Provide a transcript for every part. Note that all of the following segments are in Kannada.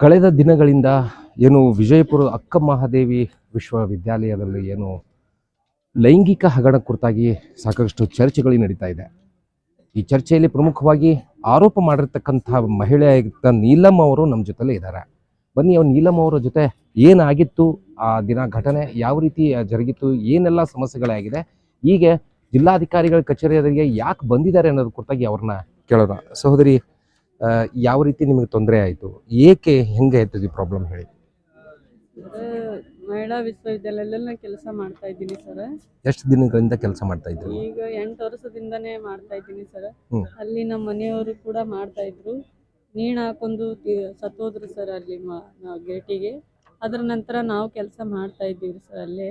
ಕಳೆದ ದಿನಗಳಿಂದ ಏನು ವಿಜಯಪುರ ಅಕ್ಕ ಮಹಾದೇವಿ ವಿಶ್ವವಿದ್ಯಾಲಯದಲ್ಲಿ ಏನು ಲೈಂಗಿಕ ಹಗರಣ ಕುರಿತಾಗಿ ಸಾಕಷ್ಟು ಚರ್ಚೆಗಳು ನಡೀತಾ ಇದೆ. ಈ ಚರ್ಚೆಯಲ್ಲಿ ಪ್ರಮುಖವಾಗಿ ಆರೋಪ ಮಾಡಿರ್ತಕ್ಕಂಥ ಮಹಿಳೆ ಆಗಿದ್ದ ನೀಲಮ್ಮ ಅವರು ನಮ್ಮ ಜೊತೆಲೇ ಇದ್ದಾರೆ. ಬನ್ನಿ, ಅವ್ರು ನೀಲಮ್ಮ ಅವರ ಜೊತೆ ಏನಾಗಿತ್ತು, ಆ ದಿನ ಘಟನೆ ಯಾವ ರೀತಿ ಜರುಗಿತ್ತು, ಏನೆಲ್ಲ ಸಮಸ್ಯೆಗಳಾಗಿದೆ, ಹೀಗೆ ಜಿಲ್ಲಾಧಿಕಾರಿಗಳ ಕಚೇರಿಯವರಿಗೆ ಯಾಕೆ ಬಂದಿದ್ದಾರೆ ಅನ್ನೋದ್ರ ಕುರಿತಾಗಿ ಅವ್ರನ್ನ ಕೇಳೋಣ. ಸಹೋದರಿ ಯಾವ ರೀತಿ ನಿಮಗೆ ತೊಂದರೆ ಆಯಿತು? ಏಕೆ ಹೆಂಗೆ ಆಯ್ತದ ಈ ಪ್ರಾಬ್ಲಮ್ ಹೇಳಿ? ಮಹಿಳಾ ವಿಶ್ವವಿದ್ಯಾಲಯದಲ್ಲಿ ನಾನು ಕೆಲಸ ಮಾಡ್ತಾ ಇದ್ದೀನಿ ಸರ್. ಎಷ್ಟು ದಿನಗಳಿಂದ ಕೆಲಸ ಮಾಡ್ತಾ ಇದ್ರು ಈಗ ಎಂಟು ವರ್ಷದಿಂದನೇ ಮಾಡ್ತಾ ಇದ್ದೀನಿ ಸರ್. ಹ್ಮ್. ಅಲ್ಲಿ ನಮ್ಮ ಮನೆಯವರು ಕೂಡ ಮಾಡ್ತಾ ಇದ್ರು. ನೀಣ್ ಹಾಕೊಂಡು ತಿ- ಸತ್ತೋದ್ರು ಸರ್ ಅಲ್ಲಿ ಗೇಟಿಗೆ. ಅದರ ನಂತರ ನಾವು ಕೆಲಸ ಮಾಡ್ತಾ ಇದ್ದೀವಿ ಸರ್ ಅಲ್ಲಿ.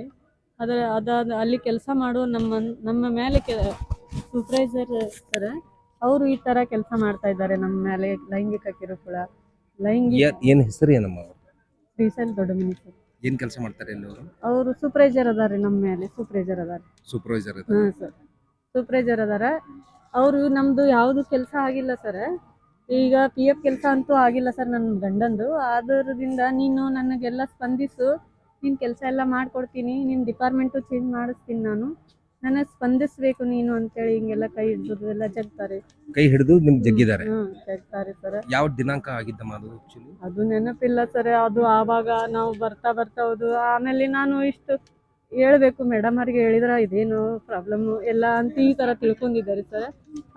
ಅದರ ಅದಾದ ಅಲ್ಲಿ ಕೆಲಸ ಮಾಡೋ ನಮ್ಮ ನಮ್ಮ ಮೇಲೆ ಸೂಪರ್ವೈಸರ್ ಸರ್ ಅವರು ಈ ತರ ಕೆಲಸ ಮಾಡ್ತಾ ಇದ್ದಾರೆ ನಮ್ಮ ಮೇಲೆ ಲೈಂಗಿಕ ಕಿರುಕುಳ ಲೈಂಗಿಕ ಏನ್- ಏನ್ ಹೆಸರು ಏನಮ್ಮ ಅವ್ರು? ಶ್ರೀಶೈಲ್ ದೊಡ್ಡಮನಿ ಸರ್. ಏನ್ ಕೆಲಸ ಮಾಡ್ತಾರೆ ಇಲ್ಲಿ ಅವರು? ಅವರು ಸೂಪರ್ವೈಸರ್ ಅದಾರೆ ನಮ್ಮ ಮೇಲೆ ಸೂಪರ್ವೈಸರ್ ಅದಾರೆ. ಸೂಪರ್ವೈಸರ್ ಹಾಂ ಸರ್. ಸೂಪರ್ವೈಸರ್ ಅದಾರ. ಅವರು ನಮ್ದು ಯಾವ್ದು ಕೆಲಸ ಆಗಿಲ್ಲ ಸರ್. ಈಗ ಪಿ ಎಫ್ ಕೆಲಸ ಅಂತೂ ಆಗಿಲ್ಲ ಸರ್ ನನ್ನ ಗಂಡಂದು. ಅದರದಿಂದ ನೀನು ನನಗೆಲ್ಲ ಸ್ಪಂದಿಸು. ನೀನು ಕೆಲಸ ಎಲ್ಲ ಮಾಡ್ಕೊಡ್ತೀನಿ. ನಿನ್ನ ಡಿಪಾರ್ಟ್ಮೆಂಟು ಚೇಂಜ್ ಮಾಡಿಸ್ತೀನಿ ನಾನು. ನನಗೆ ಸ್ಪಂದಿಸ್ಬೇಕು ನೀನು ಅಂತೇಳಿ ಹಿಂಗೆಲ್ಲ ಕೈ ಹಿಡಿದು ಎಲ್ಲ ಜಗ್ತಾರೆ. ಕೈ ಹಿಡಿದು ನಿಮ್ಗೆ ಜಗ್ಗಿದ್ದಾರೆ. ಜಗ್ತಾರೆ ಸರ್ ಯಾವ ದಿನಾಂಕ ಆಗಿದ್ದಮ್ಮ ಅದು ಆಕ್ಚುಲಿ ಅದು ನೆನಪಿಲ್ಲ ಸರ್ ಅದು ಆವಾಗ ನಾವು ಬರ್ತಾ ಬರ್ತಾ ಹೋದು ಆಮೇಲೆ ನಾನು ಇಷ್ಟು ಹೇಳ್ಬೇಕು ಮೇಡಮ್ ಅವ್ರಿಗೆ ಹೇಳಿದ್ರ ಇದೇನು ಪ್ರಾಬ್ಲಮ್ ಎಲ್ಲ ಅಂತ ಈ ತರ ತಿಳ್ಕೊಂಡಿದ್ದಾರೆ ಸರ್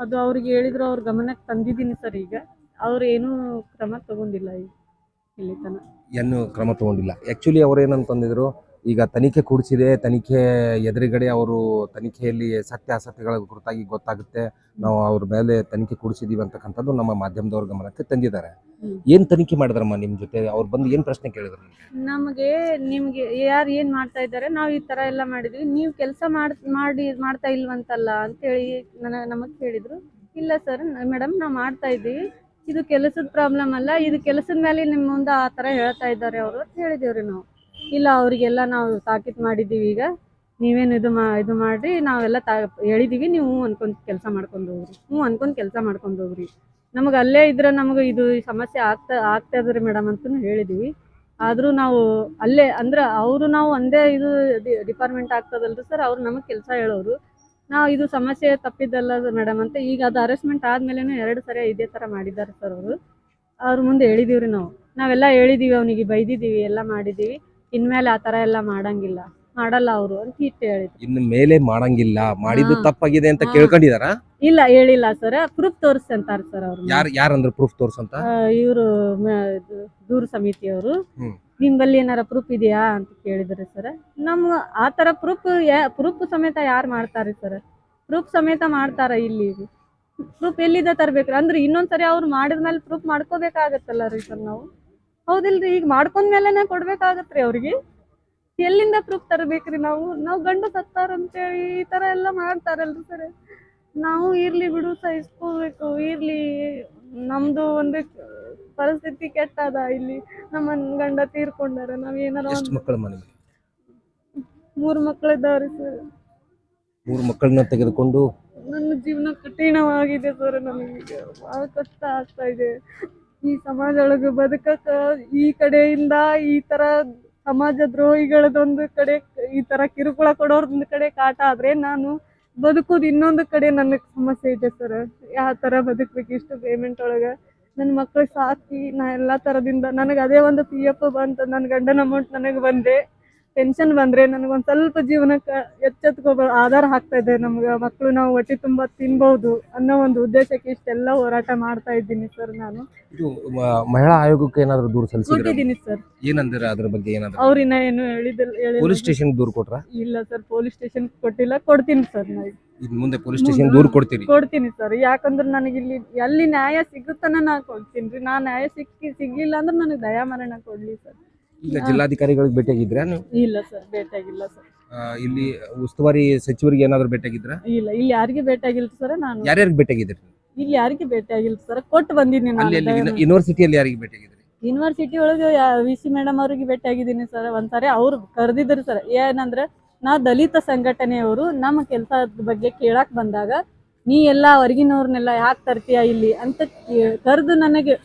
ಅದು ಅವ್ರಿಗೆ ಹೇಳಿದ್ರು ಅವ್ರ ಗಮನಕ್ಕೆ ತಂದಿದ್ದೀನಿ ಸರ್ ಈಗ. ಅವ್ರು ಏನೂ ಕ್ರಮ ತಗೊಂಡಿಲ್ಲ ಈಗ ಇಲ್ಲಿ ತನಕ. ಏನು ಕ್ರಮ ತಗೊಂಡಿಲ್ಲ. ಆಕ್ಚುಲಿ ಅವ್ರು ಏನಂತಂದಿದ್ರು ಈಗ ತನಿಖೆ ಕೂಡಿಸಿದೆ ತನಿಖೆ ಎದುರುಗಡೆ ಅವರು ತನಿಖೆಯಲ್ಲಿ ಸತ್ಯಾಸತ್ಯಗಳ ಕುರಿತಾಗಿ ಗೊತ್ತಾಗುತ್ತೆ. ನಾವು ಅವ್ರ ಮೇಲೆ ತನಿಖೆ ಕೂಡಿಸಿದೀವಿ ಅಂತಕ್ಕಂಥದ್ದು ನಮ್ಮ ಮಾಧ್ಯಮದವ್ರ ಗಮನಕ್ಕೆ ತಂದಿದ್ದಾರೆ. ಏನ್ ತನಿಖೆ ಮಾಡಿದ್ರಮ್ಮ ನಿಮ್ ಜೊತೆ? ಅವ್ರು ಬಂದು ಏನ್ ಪ್ರಶ್ನೆ ಕೇಳಿದ್ರು ನಿಮ್ಗೆ? ನಮಗೆ ಯಾರು ಏನ್ ಮಾಡ್ತಾ ಇದ್ದಾರೆ ನಾವು ಈ ತರ ಎಲ್ಲ ಮಾಡಿದ್ವಿ. ನೀವು ಕೆಲಸ ಮಾಡಿ ಮಾಡಿ ಮಾಡ್ತಾ ಇಲ್ವಂತಲ್ಲ ಅಂತೇಳಿ ನನ್ನ ನಮಗ್ ಕೇಳಿದ್ರು. ಇಲ್ಲ ಸರ್ ಮೇಡಮ್ ನಾವು ಮಾಡ್ತಾ ಇದ್ದೀವಿ. ಇದು ಕೆಲಸದ ಪ್ರಾಬ್ಲಮ್ ಅಲ್ಲ ಇದು ಕೆಲಸದ ಮೇಲೆ ನಿಮ್ಮ ಮುಂದೆ ಆ ತರ ಹೇಳ್ತಾ ಇದ್ದಾರೆ ಅವರು ಅಂತ ಹೇಳಿದೇವ್ರಿ ನಾವು. ಇಲ್ಲ, ಅವರಿಗೆಲ್ಲ ನಾವು ತಾಕೀತು ಮಾಡಿದ್ದೀವಿ ಈಗ. ನೀವೇನು ಇದು ಮಾ ಇದು ಮಾಡಿರಿ, ನಾವೆಲ್ಲ ತಾ ಹೇಳಿದ್ದೀವಿ ನೀವು ಹ್ಞೂ ಅನ್ಕೊಂಡು ಕೆಲಸ ಮಾಡ್ಕೊಂಡು ಹೋಗ್ರಿ. ಹ್ಞೂ ಅನ್ಕೊಂಡು ಕೆಲಸ ಮಾಡ್ಕೊಂಡು ಹೋಗ್ರಿ. ನಮಗೆ ಅಲ್ಲೇ ಇದ್ರೆ ನಮಗೆ ಇದು ಸಮಸ್ಯೆ ಆಗ್ತಾ ಆಗ್ತಾ ಮೇಡಮ್ ಅಂತಲೂ ಹೇಳಿದ್ದೀವಿ ಆದರೂ ನಾವು ಅಲ್ಲೇ ಅಂದ್ರೆ ಅವರು ನಾವು ಒಂದೇ ಇದು ಡಿಪಾರ್ಟ್ಮೆಂಟ್ ಆಗ್ತದಲ್ರಿ ಸರ್, ಅವ್ರು ನಮಗೆ ಕೆಲಸ ಹೇಳೋರು. ನಾವು ಇದು ಸಮಸ್ಯೆ ತಪ್ಪಿದ್ದಲ್ಲ ಮೇಡಮ್ ಅಂತ, ಈಗ ಅದು ಅರೆಸ್ಟ್ಮೆಂಟ್ ಆದ್ಮೇಲೆ ಎರಡು ಸರಿ ಇದೇ ಥರ ಮಾಡಿದ್ದಾರೆ ಸರ್ ಅವರು. ಅವ್ರ ಮುಂದೆ ಹೇಳಿದೀವಿ ನಾವು. ನಾವೆಲ್ಲ ಹೇಳಿದೀವಿ ಅವನಿಗೆ ಬೈದಿದ್ದೀವಿ ಎಲ್ಲ ಮಾಡಿದ್ದೀವಿ ಇನ್ಮೇಲೆ ಆ ತರ ಎಲ್ಲ ಮಾಡಂಗಿಲ್ಲ. ಮಾಡಲ್ಲ ಅವರು ಅಂತ ಇಟ್ಟು ಹೇಳಿದ್ರು. ಇನ್ನು ಮೇಲೆ ಮಾಡಂಗಿಲ್ಲ. ಮಾಡಿದ್ದು ಹಾ. ತಪ್ಪಾಗಿದೆ ಅಂತ ಹಾ. ಕೇಳ್ಕೊಂಡಿದಾರ? ಇಲ್ಲ ಹೇಳಿಲ್ಲ ಸರ್. ಪ್ರೂಫ್ ತೋರಿಸಿ ಅಂತಾರೆ ಸರ್ ಅವ್ರು ಯಾರ್ ಯಾರಂದ್ರೆ ಪ್ರೂಫ್ ತೋರ್ಸಂತ? ಇವರು ದೂರ ಸಮಿತಿಯವರು. ಹ್ಮ್. ನಿಮ್ಮಲ್ಲಿ ಏನಾರ ಪ್ರೂಫ್ ಇದೆಯಾ ಅಂತ ಕೇಳಿದ್ರಿ ಸರ್. ನಮ್ಮ ಆ ತರ ಪ್ರೂಫ್ ಪ್ರೂಫ್ ಸಮೇತ ಯಾರು ಮಾಡ್ತಾರೆ ಸರ್? ಪ್ರೂಫ್ ಸಮೇತ ಮಾಡ್ತಾರ ಇಲ್ಲಿ? ಪ್ರೂಫ್ ಎಲ್ಲಿಂದ ತರ್ಬೇಕ್ರಿ ಅಂದ್ರೆ ಇನ್ನೊಂದ್ಸರಿ ಅವ್ರು ಮಾಡಿದ್ಮೇಲೆ ಪ್ರೂಫ್ ಮಾಡ್ಕೋಬೇಕಾಗತ್ತಲ್ಲ ರೀ ಸರ್ ನಾವು. ಹೌದಿಲ್ರಿ ಈಗ ಮಾಡ್ಕೊಂಡ್ಮೇಲೆನೆ ಕೊಡ್ಬೇಕಾಗತ್ರಿ ಅವ್ರಿಗೆ. ಎಲ್ಲಿಂದ ಪ್ರೂಫ್ ತರಬೇಕ್ರಿ ನಾವು? ನಾವು ಗಂಡು ಸತ್ತಾರ ಅಂತೇಳಿ ಈ ತರ ಎಲ್ಲ ಮಾಡ್ತಾರಲ್ರಿ ಸರ್. ನಾವು ಇರ್ಲಿ ಬಿಡು ಸಹಿಸ್ಕೋಬೇಕು ಇರ್ಲಿ. ನಮ್ದು ಒಂದು ಪರಿಸ್ಥಿತಿ ಕೆಟ್ಟದ ಇಲ್ಲಿ. ನಮ್ಮ ಗಂಡ ತೀರ್ಕೊಂಡಾರ ನಾವ್ ಏನಾರ ಎಷ್ಟು ಮಕ್ಳ ಮಕ್ಕಳು ಮನೆ ಮೂರು ಮಕ್ಕಳಿದ್ದಾವ್ರಿ ಸರ್. ಮೂರು ಮಕ್ಕಳನ್ನ ತೆಗೆದುಕೊಂಡು? ನನ್ನ ಜೀವನ ಕಠಿಣವಾಗಿದೆ ಸರ್ ನಮಗೆ ಬಹಳ ಕಷ್ಟ ಆಗ್ತಾ ಇದೆ. ಈ ಸಮಾಜದೊಳಗೆ ಬದುಕಕ್ಕ ಈ ಕಡೆಯಿಂದ ಈ ತರ ಸಮಾಜ ದ್ರೋಹಿಗಳದೊಂದು ಕಡೆ, ಈ ತರ ಕಿರುಕುಳ ಕೊಡೋರ್ದೊಂದು ಕಡೆ ಕಾಟ ಆದ್ರೆ ನಾನು ಬದುಕೋದು ಇನ್ನೊಂದು ಕಡೆ ನನಗೆ ಸಮಸ್ಯೆ ಇದೆ ಸರ್. ಯಾವ ತರ ಬದುಕ್ಬೇಕು, ಇಷ್ಟು ಪೇಮೆಂಟ್ ಒಳಗೆ. ನನ್ನ ಮಕ್ಕಳು ಸಾಕಿ, ನಾ ಎಲ್ಲ ಥರದಿಂದ ನನಗೆ ಅದೇ ಒಂದು ಪಿ ಎಫ್ ಬಂತು ನನ್ನ ಗಂಡನ ಅಮೌಂಟ್ ನನಗೆ ಬಂದೆ. ಪೆನ್ಷನ್ ಬಂದರೆ ನನಗೊಂದು ಸ್ವಲ್ಪ ಜೀವನಕ್ಕೆ ಎಚ್ಚೆತ್ಕೋಬ ಆಧಾರ ಆಗ್ತಾ ಇದೆ ನಮ್ಗೆ ಮಕ್ಕಳು ನಾವು ಹೊಟ್ಟೆ ತುಂಬ ತಿನ್ಬೋದು ಅನ್ನೋ ಒಂದು ಉದ್ದೇಶಕ್ಕೆ ಇಷ್ಟೆಲ್ಲ ಹೋರಾಟ ಮಾಡ್ತಾ ಇದ್ದೀನಿ ಸರ್ ನಾನು. ಇದು ಮಹಿಳಾ ಆಯೋಗಕ್ಕೆ ಏನಾದರೂ ದೂರ ಸಲ್ಲಿಸಿದ್ದೀನಿ ಕೊಟ್ಟಿದ್ದೀನಿ ಸರ್ ಏನಂದ್ರೆ ಅದ್ರ ಬಗ್ಗೆ ಏನಾದ್ರು? ಅವ್ರಿನ್ನ ಏನು ಹೇಳಿದಿಲ್ಲ ಪೊಲೀಸ್ ಸ್ಟೇಷನ್ ದೂರ ಕೊಟ್ರ? ಇಲ್ಲ ಸರ್ ಪೊಲೀಸ್ ಸ್ಟೇಷನ್ ಕೊಟ್ಟಿಲ್ಲ ಕೊಡ್ತೀನಿ ಸರ್ ನಾ ಈಗ. ಇನ್ ಮುಂದೆ ಪೊಲೀಸ್ ಸ್ಟೇಷನ್ ದೂರ ಕೊಡ್ತೀನಿ ಕೊಡ್ತೀನಿ ಸರ್ ಯಾಕಂದ್ರೆ ನನಗೆ ಇಲ್ಲಿ ಎಲ್ಲಿ ನ್ಯಾಯ ಸಿಗುತ್ತಾನ ನಾ ಕೊಡ್ತೀನಿ ರೀ. ನಾ ನ್ಯಾಯ ಸಿಕ್ಕಿ ಸಿಗ್ಲಿಲ್ಲ ಅಂದ್ರೆ ನನಗೆ ದಯಾಮರಣ ಕೊಡ್ಲಿ ಸರ್ ಈಗ ಜಿಲ್ಲಾಧಿಕಾರಿಗಳಿಗೆ ಭೇಟಿಯಾಗಿದ್ರಾ ನೀವು? ಇಲ್ಲ ಸರ್ ಭೇಟಿಯಾಗಿಲ್ಲ ಸರ್. ಆ, ಇಲ್ಲಿ ಉಸ್ತುವಾರಿ ಸಚಿವರಿಗೆ ಏನಾದ್ರು ಭೇಟಿಯಾಗಿದ್ರಾ ಇಲ್ಲ ಇಲ್ಲಿ ಯಾರಿಗೆ ಭೇಟಿಯಾಗಿಲ್ಲ ಸರ್ ನಾನು ಯಾರ್ಯಾರಿಗೆ ಭೇಟಿಯಾಗಿದ್ರಿ ಇಲ್ಲಿ ಯಾರಿಗೆ ಭೇಟಿಯಾಗಿಲ್ಲ ಸರ್ ಕೊಟ್ಟು ಬಂದಿದ್ದೀನಿ ಅಲ್ಲಿ ಅಲ್ಲಿ ನಾನು ಯೂನಿವರ್ಸಿಟಿಯಲ್ಲಿ ಯಾರಿಗೆ ಭೇಟಿಯಾಗಿದ್ರಿ ಯೂನಿವರ್ಸಿಟಿ ಒಳಗೆ ವಿ ಸಿ ಮೇಡಮ್ ಅವ್ರಿಗೆ ಭೇಟಿಯಾಗಿದ್ದೀನಿ ಸರ್ ಒಂದ್ಸಾರಿ ಅವ್ರು ಕರೆದಿದ್ರು ಸರ್. ಏನಂದ್ರೆ ನಾ ದಲಿತ ಸಂಘಟನೆಯವರು ನಮ್ಮ ಕೆಲಸದ ಬಗ್ಗೆ ಕೇಳಾಕ್ ಬಂದಾಗ ನೀ ಎಲ್ಲ ಹೊರಗಿನವ್ರನ್ನೆಲ್ಲ ಯಾಕೆ ತರ್ತೀಯ ಇಲ್ಲಿ? ಅಂತ ಕರೆದು ನನಗೆ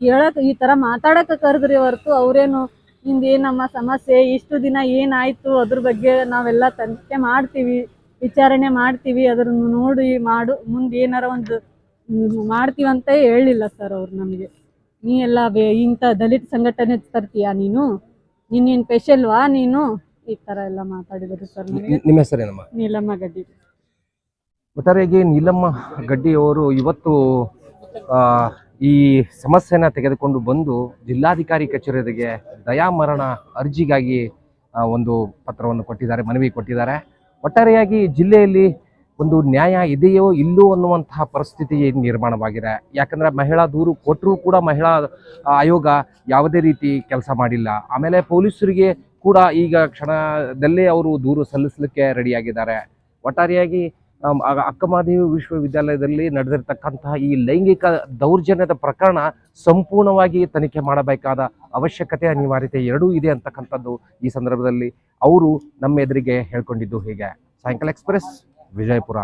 ಕೇಳಕ್ ಈ ತರ ಮಾತಾಡಕ ಕರೆದ್ರಿ ಹೊರತು ಅವ್ರೇನು ನಿಂದ ಏನಮ್ಮ ಸಮಸ್ಯೆ ಇಷ್ಟು ದಿನ ಏನಾಯ್ತು ಅದ್ರ ಬಗ್ಗೆ ನಾವೆಲ್ಲ ತನಿಖೆ ಮಾಡ್ತೀವಿ ವಿಚಾರಣೆ ಮಾಡ್ತೀವಿ ಅದನ್ನು ನೋಡಿ ಮಾಡು ಮುಂದೆ ಏನಾರ ಒಂದು ಮಾಡ್ತೀವಂತ ಮಾಡ್ತೀವಿ ಅಂತ ಹೇಳಿಲ್ಲ ಸರ್ ಅವ್ರು ನಮಗೆ. ನೀ ಎಲ್ಲ ಬೇ ಇಂಥ ದಲಿತ ಸಂಘಟನೆ ತರ್ತೀಯ ನೀನು? ನೀನೇನು ಸ್ಪೆಷಲ್ವಾ ನೀನು? ಈ ಥರ ಎಲ್ಲ ಮಾತಾಡಿದರು ಸರ್ ನಿಮ್ಮ ಹೆಸರೇನಮ್ಮ? ನೀಲಮ್ಮ ಗಡ್ಡಿ. ಒಟ್ಟಾರೆಯಾಗಿ ನೀಲಮ್ಮ ಗಡ್ಡಿಯವರು ಇವತ್ತು ಆ, ಈ ಸಮಸ್ಯೆನ ತೆಗೆದುಕೊಂಡು ಬಂದು ಜಿಲ್ಲಾಧಿಕಾರಿ ಕಚೇರಿಗೆ ದಯಾಮರಣ ಅರ್ಜಿಗಾಗಿ ಒಂದು ಪತ್ರವನ್ನು ಕೊಟ್ಟಿದ್ದಾರೆ, ಮನವಿ ಕೊಟ್ಟಿದ್ದಾರೆ. ಒಟ್ಟಾರೆಯಾಗಿ ಜಿಲ್ಲೆಯಲ್ಲಿ ಒಂದು ನ್ಯಾಯ ಇದೆಯೋ ಇಲ್ಲೋ ಅನ್ನುವಂತಹ ಪರಿಸ್ಥಿತಿ ನಿರ್ಮಾಣವಾಗಿದೆ. ಯಾಕಂದ್ರೆ ಮಹಿಳಾ ದೂರು ಕೊಟ್ಟರೂ ಕೂಡ ಮಹಿಳಾ ಆಯೋಗ ಯಾವುದೇ ರೀತಿ ಕೆಲಸ ಮಾಡಿಲ್ಲ. ಆಮೇಲೆ ಪೊಲೀಸರಿಗೆ ಕೂಡ ಈಗ ಕ್ಷಣದಲ್ಲೇ ಅವರು ದೂರು ಸಲ್ಲಿಸಲಿಕ್ಕೆ ರೆಡಿಯಾಗಿದ್ದಾರೆ ಒಟ್ಟಾರೆಯಾಗಿ ಅಕ್ಕಮಹಾದೇವಿ ವಿಶ್ವವಿದ್ಯಾಲಯದಲ್ಲಿ ನಡೆದಿರ್ತಕ್ಕಂತಹ ಈ ಲೈಂಗಿಕ ದೌರ್ಜನ್ಯದ ಪ್ರಕರಣ ಸಂಪೂರ್ಣವಾಗಿ ತನಿಖೆ ಮಾಡಬೇಕಾದ ಅವಶ್ಯಕತೆ ಅನಿವಾರ್ಯತೆ ಎರಡೂ ಇದೆ ಅಂತಕ್ಕಂಥದ್ದು ಈ ಸಂದರ್ಭದಲ್ಲಿ. ಅವರು ನಮ್ಮ ಎದುರಿಗೆ ಹೇಳ್ಕೊಂಡಿದ್ದು ಹೀಗೆ. ಸಾಯಂಕಾಲ ಎಕ್ಸ್ಪ್ರೆಸ್, ವಿಜಯಪುರ.